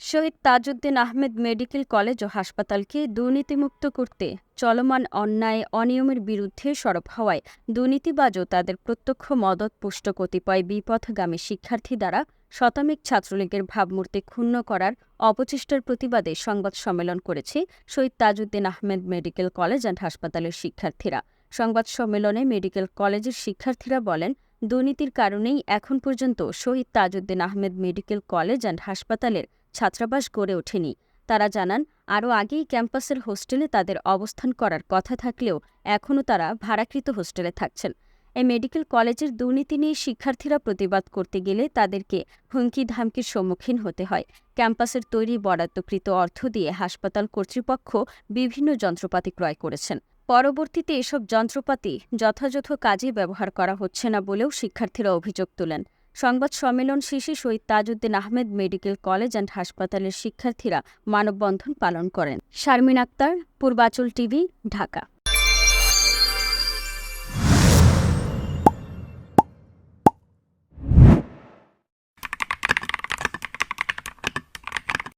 শহীদ Tajuddin Ahmed medical college ও হাসপাতালকে দুর্নীতিমুক্ত করতে চলমান অন্যায়, অনিয়মের বিরুদ্ধে সরব হওয়ায় দুর্নীতিবাজ ও তাদের প্রত্যক্ষ মদত পুষ্ট কতিপয় বিপথগামী শিক্ষার্থী দ্বারা শতাধিক ছাত্রলীগের ভাবমূর্তি ক্ষুণ্ণ করার অপচেষ্টার প্রতিবাদে সংবাদ সম্মেলন করেছে Shaheed Tajuddin Ahmed medical college and হাসপাতালের শিক্ষার্থীরা। সংবাদ সম্মেলনে মেডিকেল কলেজের শিক্ষার্থীরা বলেন, দুর্নীতির কারণেই এখন পর্যন্ত Shaheed Tajuddin Ahmed medical college and হাসপাতালের ছাত্রাবাস গড়ে ওঠেনি। তারা জানান, আরও আগেই ক্যাম্পাসের হোস্টেলে তাদের অবস্থান করার কথা থাকলেও এখনও তারা ভাড়াকৃত হোস্টেলে থাকছেন। এই মেডিকেল কলেজের দুর্নীতি নিয়ে শিক্ষার্থীরা প্রতিবাদ করতে গেলে তাদেরকে হুমকি ধামকির সম্মুখীন হতে হয়। ক্যাম্পাসের তৈরি বরাদ্দকৃত অর্থ দিয়ে হাসপাতাল কর্তৃপক্ষ বিভিন্ন যন্ত্রপাতি ক্রয় করেছেন। পরবর্তীতে এসব যন্ত্রপাতি যথাযথ কাজে ব্যবহার করা হচ্ছে না বলেও শিক্ষার্থীরা অভিযোগ তোলেন। সংবাদ সম্মেলন শেষে Shaheed Tajuddin Ahmed medical college and হাসপাতালের শিক্ষার্থীরা মানববন্ধন পালন করেন। শারমিন আক্তার, পূর্বাচল টিভি, ঢাকা।